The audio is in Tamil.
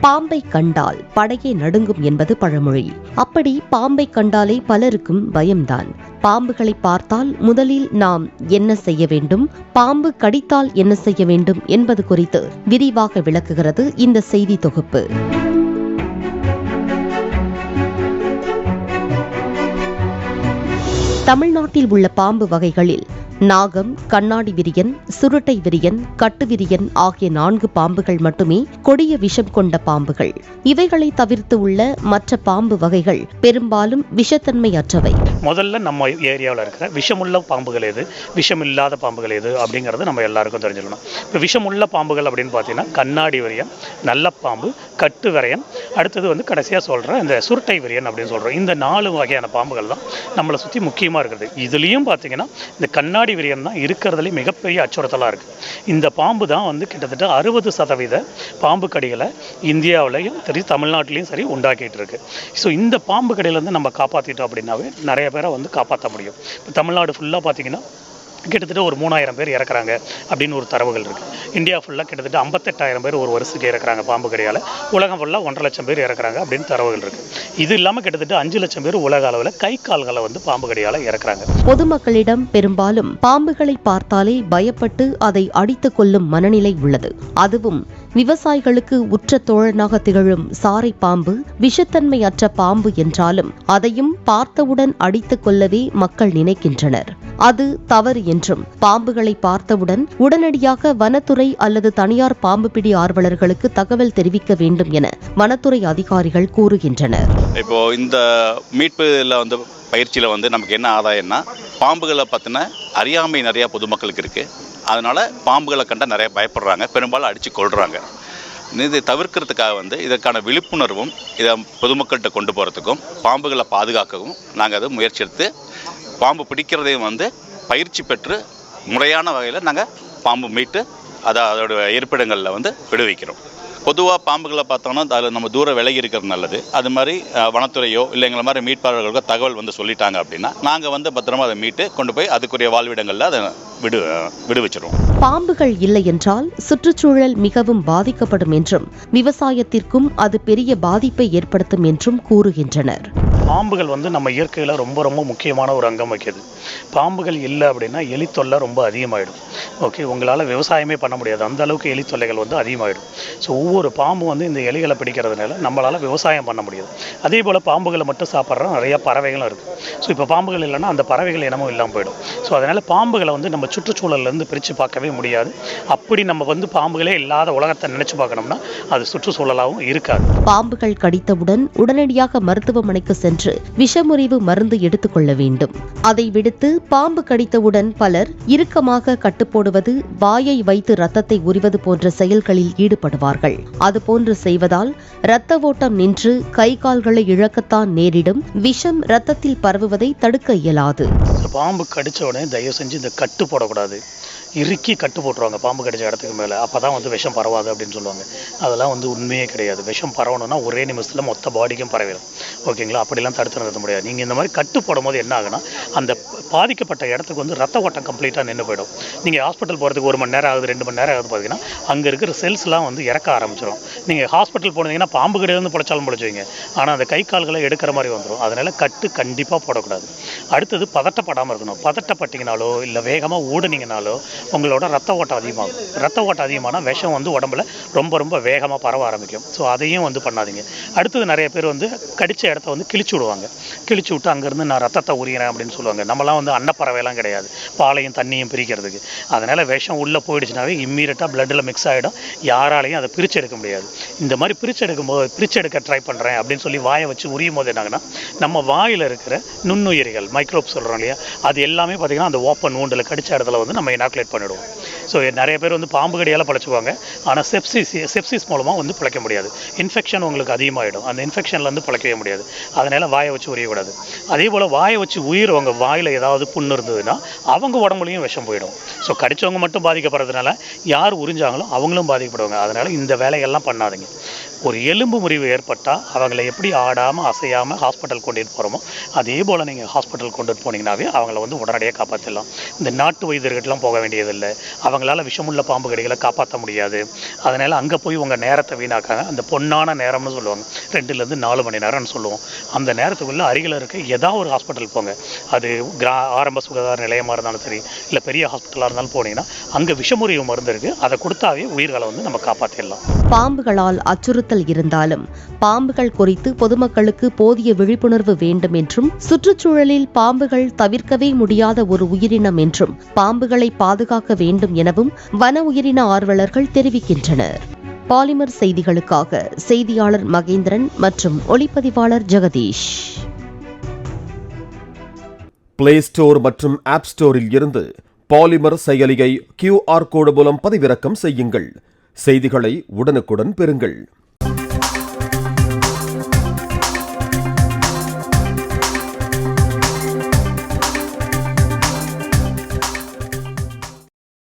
பாம்பை கண்டால் படையே நடுங்கும் என்பது பழமொழி. அப்படி பாம்பை கண்டாலே பலருக்கும் பயம்தான். பாம்புகளை பார்த்தால் முதலில் நாம் என்ன செய்ய வேண்டும்? பாம்பு கடித்தால் என்ன செய்ய வேண்டும் என்பது குறித்து விரிவாக விளக்குகிறது இந்த செய்தி தொகுப்பு. தமிழ்நாட்டில் உள்ள பாம்பு வகைகளில் நாகம் கண்ணாடி விரியன் சுருட்டை விரியன் கட்டு விரியன் ஆகிய நான்கு பாம்புகள் மட்டுமே கொடிய விஷம் கொண்ட பாம்புகள். இவைகளை தவிர்த்து உள்ள மற்ற பாம்பு வகைகள் பெரும்பாலும் விஷத்தன்மை அற்றவை முதல்ல நம்ம ஏரியாவில் இருக்கிற விஷமுள்ள பாம்புகள் எது? விஷமில்லாத பாம்புகள் எது? அப்படிங்கிறது நம்ம எல்லாருக்கும் தெரிஞ்சுக்கணும். இப்போ விஷமுள்ள பாம்புகள் அப்படின்னு பார்த்தீங்கன்னா கண்ணாடி விரியன் நல்ல பாம்பு கட்டு விரையன் அடுத்தது வந்து கடைசியாக சொல்கிறேன் இந்த சுருட்டை விரியன் அப்படின்னு சொல்கிறோம் இந்த நாலு வகையான பாம்புகள் தான் நம்மளை சுற்றி முக்கியமாக இருக்குது. இதுலேயும் பார்த்தீங்கன்னா இந்த கண்ணாடி விரியன் தான் இருக்கிறதுலே மிகப்பெரிய அச்சுறுத்தலாக இருக்குது இந்த பாம்பு தான் வந்து கிட்டத்தட்ட அறுபது சதவீத பாம்பு கடிகளை இந்தியாவிலையும் சரி தமிழ்நாட்டிலையும் சரி உண்டாக்கிட்டு இருக்கு. ஸோ இந்த பாம்பு கடியிலேருந்து நம்ம காப்பாற்றிட்டோம் அப்படின்னாவே நிறைய பேரை வந்து காப்பாற்ற முடியும். இப்போ தமிழ்நாடு ஃபுல்லாக பார்த்தீங்கன்னா கிட்டத்தட்ட ஒரு மூணாயிரம் பேர் இறக்குறாங்க அப்படின்னு ஒரு தரவுகள் இருக்குது இந்தியா ஃபுல்லாக கிட்டத்தட்ட ஐம்பத்தெட்டாயிரம் பேர் ஒரு வருஷத்துக்கு இறக்குறாங்க பாம்பு கடியால். உலகம் ஃபுல்லாக ஒன்றரை லட்சம் பேர் இறக்குறாங்க அப்படின்னு தரவுகள் இருக்குது இது இல்லாமல் கிட்டத்தட்ட அஞ்சு லட்சம் பேர் உலக அளவில் கை கால்களை வந்து பாம்பு கடியால் இறக்குறாங்க. பொதுமக்களிடம் பெரும்பாலும் பாம்புகளை பார்த்தாலே பயப்பட்டு அதை அடித்துக் கொள்ளும் மனநிலை உள்ளது. அதுவும் விவசாயிகளுக்கு உற்ற தோழனாக திகழும் சாரை பாம்பு விஷத்தன்மை அற்ற பாம்பு என்றாலும் அதையும் பார்த்தவுடன் அடித்துக் கொள்ளவே மக்கள் நினைக்கின்றனர். அது தவறு என்றும் பாம்புகளை பார்த்தவுடன் உடனடியாக வனத்துறை அல்லது தனியார் பாம்பு பிடி ஆர்வலர்களுக்கு தகவல் தெரிவிக்க வேண்டும் என வனத்துறை அதிகாரிகள் கூறுகின்றனர். இப்போ இந்த மீட்புல வந்து பயிற்சியில் வந்து நமக்கு என்ன ஆதாயம்னா பாம்புகளை பற்றின அறியாமை நிறையா பொதுமக்களுக்கு இருக்குது அதனால் பாம்புகளை கண்டால் நிறைய பயப்படுறாங்க பெரும்பாலும் அடித்து கொள்கிறாங்க இதை தவிர்க்கிறதுக்காக வந்து இதற்கான விழிப்புணர்வும் இதை பொதுமக்கள்கிட்ட கொண்டு போகிறதுக்கும் பாம்புகளை பாதுகாக்கவும் நாங்கள் அதை முயற்சி எடுத்து பாம்பு பிடிக்கிறதையும் வந்து பயிற்சி பெற்று முறையான வகையில் நாங்கள் பாம்பு மீட்டு அதை அதோடய இருப்பிடங்களில் வந்து விடுவிக்கிறோம். பொதுவாக பாம்புகளை பார்த்தோம்னா அதில் நம்ம தூரம் விலகி இருக்கிறது நல்லது. அது மாதிரி வனத்துறையோ இல்லை எங்களை மாதிரி மீட்பாளர்களுக்கோ தகவல் வந்து சொல்லிட்டாங்க அப்படின்னா நாங்கள் வந்து பத்திரமா அதை மீட்டு கொண்டு போய் அதுக்குரிய வாழ்விடங்களில் அதை விடு விடுவிச்சிருவோம். பாம்புகள் இல்லை என்றால் சுற்றுச்சூழல் மிகவும் பாதிக்கப்படும் என்றும் விவசாயத்திற்கும் அது பெரிய பாதிப்பை ஏற்படுத்தும் என்றும் கூறுகின்றனர். பாம்புகள் வந்து நம்ம இயற்கையில் ரொம்ப ரொம்ப முக்கியமான ஒரு அங்கம் வைக்கிது. பாம்புகள் இல்லை அப்படின்னா எலி தொல்லை ரொம்ப அதிகமாகிடும் ஓகே உங்களால் விவசாயமே பண்ண முடியாது. அந்த அளவுக்கு எலி தொல்லைகள் வந்து அதிகமாகிடும் ஸோ ஒவ்வொரு பாம்பு வந்து இந்த எலிகளை பிடிக்கிறதுனால நம்மளால் விவசாயம் பண்ண முடியாது. அதே போல் பாம்புகளை மட்டும் சாப்பிட்ற நிறைய பறவைகளும் இருக்குது ஸோ இப்போ பாம்புகள் இல்லைன்னா அந்த பறவைகள் இனமும் இல்லாமல் போயிடும். ஸோ அதனால் பாம்புகளை வந்து நம்ம சுற்றுச்சூழல்லேருந்து பிரித்து பார்க்கவே முடியாது. அப்படி நம்ம வந்து பாம்புகளே இல்லாத உலகத்தை நினச்சி பார்க்கணும்னா அது சுற்றுச்சூழலாகவும் இருக்காது. பாம்புகள் கடித்தவுடன் உடனடியாக மருத்துவமனைக்கு சென்று விஷமுறிவு மருந்து எடுத்துக்கொள்ள வேண்டும். அதை விடுத்து பாம்பு கடித்தவுடன் பலர் இறுக்கமாக கட்டுப்போடுவது வாயை வைத்து ரத்தத்தை உரிவது போன்ற செயல்களில் ஈடுபடுவார்கள். அதுபோன்று செய்வதால் இரத்த ஓட்டம் நின்று கை கால்களை இழக்கத்தான் நேரிடும். விஷம் ரத்தத்தில் பரவுவதை தடுக்க இயலாது. பாம்பு கடிச்ச உடனே தயவு செஞ்சு இந்த கட்டு போடக்கூடாது. இறுக்கி கட்டு போட்டுருவாங்க பாம்பு கடிச்ச இடத்துக்கு மேலே. அப்போ தான் வந்து விஷம் பரவாது அப்படின்னு சொல்லுவாங்க. அதெல்லாம் வந்து உண்மையே கிடையாது. விஷம் பரவணும்னா ஒரே நிமிஷத்தில் மொத்த பாடிக்கும் பரவிடும் ஓகேங்களா? அப்படிலாம் தடுத்து நிறுத்த முடியாது. நீங்கள் இந்த மாதிரி கட்டு போடும்போது என்ன ஆகுனா அந்த பாதிக்கப்பட்ட இடத்துக்கு வந்து ரத்த ஓட்டம் கம்ப்ளீட்டாக நின்று போயிடும். நீங்கள் ஹாஸ்பிட்டல் போகிறதுக்கு ஒரு மணி நேரம் ஆகுது ரெண்டு மணி நேரம் ஆகுது பார்த்தீங்கன்னா அங்கே இருக்கிற செல்ஸ்லாம் வந்து இறக்க ஆரம்பிச்சிடும் நீங்கள் ஹாஸ்பிட்டல் போனீங்கன்னா பாம்பு கிடையாது பிடிச்சாலும் பிடிச்சிங்க ஆனால் அந்த கை கால்களை எடுக்கிற மாதிரி வந்துடும் அதனால் கட்டு கண்டிப்பாக போடக்கூடாது. அடுத்தது பதட்டப்படாமல் இருக்கணும். பதட்டப்பட்டீங்கனாலோ இல்லை வேகமாக ஓடுனீங்கனாலோ உங்களோட ரத்த ஓட்டம் அதிகமாகும். ரத்த ஓட்டம் அதிகமானால் விஷம் வந்து உடம்புல ரொம்ப ரொம்ப வேகமாக பரவ ஆரம்பிக்கும். ஸோ அதையும் வந்து பண்ணாதீங்க. அடுத்தது நிறைய பேர் வந்து கடித்த இடத்த வந்து கிழிச்சு விடுவாங்க. கிழிச்சு விட்டு அங்கேருந்து நான் ரத்தத்தை உரிகிறேன் அப்படின்னு சொல்லுவாங்க. நம்மலாம் வந்து அன்னப்பறவைலாம் கிடையாது. பாலையும் தண்ணியும் பிரிக்கிறதுக்கு. அதனால் விஷம் உள்ளே போயிடுச்சுனாவே இம்மீடியட்டாக பிளட்டில் மிக்ஸ் ஆகிடும் யாராலையும் அதை பிரித்து எடுக்க முடியாது. இந்த மாதிரி பிரித்து எடுக்கும்போது பிரித்து எடுக்க ட்ரை பண்ணுறேன் அப்படின்னு சொல்லி வாயை வச்சு உரியும் போது என்னங்கன்னா நம்ம வாயில் இருக்கிற நுண்ணுயிரிகள் மைக்ரோப் சொல்கிறோம் இல்லையா? அது எல்லாமே பார்த்திங்கன்னா அந்த ஓப்பன் ஊண்டில் கடித்த இடத்துல வந்து நம்ம இனாக்குலேட் பண்ணிடுவோம். ஸோ நிறைய பேர் வந்து பாம்பு கடியால் பழச்சுவாங்க ஆனால் செப்சிஸ் செப்சிஸ் மூலமாக வந்து பிழைக்க முடியாது. இன்ஃபெக்ஷன் உங்களுக்கு அதிகமாகிடும் அந்த இன்ஃபெக்ஷன்லேருந்து பிழைக்கவே முடியாது. அதனால் வாயை வச்சு உரியக்கூடாது. அதே போல் வாயை வச்சு உயிரவங்க வாயில் ஏதாவது புண்ணு இருந்ததுன்னா அவங்க உடம்புலையும் விஷம் போயிடும். ஸோ கடிச்சவங்க மட்டும் பாதிக்கப்படுறதுனால யார் உறிஞ்சாங்களோ அவங்களும் பாதிக்கப்படுவாங்க. அதனால் இந்த வேலையெல்லாம் பண்ணாதீங்க. ஒரு எலும்பு முறிவு ஏற்பட்டால் அவங்கள எப்படி ஆடாமல் அசையாமல் ஹாஸ்பிட்டல் கொண்டுட்டு போகிறோமோ அதே போல் நீங்கள் ஹாஸ்பிட்டல் கொண்டுட்டு போனீங்கன்னாவே அவங்கள வந்து உடனடியாக காப்பாற்றிடலாம் இந்த நாட்டு வைத்தியர்கிட்டலாம் போக வேண்டியதில்லை. அவங்களால விஷமுள்ள பாம்பு கடிகளை காப்பாற்ற முடியாது. அதனால் அங்கே போய் உங்கள் நேரத்தை வீணாக்காங்க அந்த பொன்னான நேரம்னு சொல்லுவாங்க. ரெண்டுலேருந்து நாலு மணி நேரம்னு சொல்லுவோம். அந்த நேரத்துக்குள்ளே அருகில் இருக்க ஏதாவது ஒரு ஹாஸ்பிட்டல் போங்க. அது கிரா ஆரம்ப சுகாதார நிலையமாக இருந்தாலும் சரி இல்லை பெரிய ஹாஸ்பிட்டலாக இருந்தாலும் போனீங்கன்னா அங்கே விஷமுறிவு மருந்து இருக்குது அதை கொடுத்தாவே உயிர்களை வந்து நம்ம காப்பாற்றிடலாம் பாம்புகளால் அச்சுறுத்தல் இருந்தாலும் பாம்புகள் குறித்து பொதுமக்களுக்கு போதிய விழிப்புணர்வு வேண்டும் என்றும் சுற்றுச்சூழலில் பாம்புகள் தவிர்க்கவே முடியாத ஒரு உயிரினம் என்றும் பாம்புகளை பாதுகாக்க வேண்டும் எனவும் வன உயிரின ஆர்வலர்கள் தெரிவிக்கின்றனர். பாலிமர் செய்திகளுக்காக செய்தியாளர் மகேந்திரன் மற்றும் ஒளிப்பதிவாளர் ஜெகதீஷ். பிளே ஸ்டோர் மற்றும் ஆப் ஸ்டோரில் இருந்து பாலிமர் செயலியை கியூஆர் கோடு மூலம் பதிவிறக்கம் செய்யுங்கள். செய்திகளை உடனுக்குடன் பெறுங்கள்.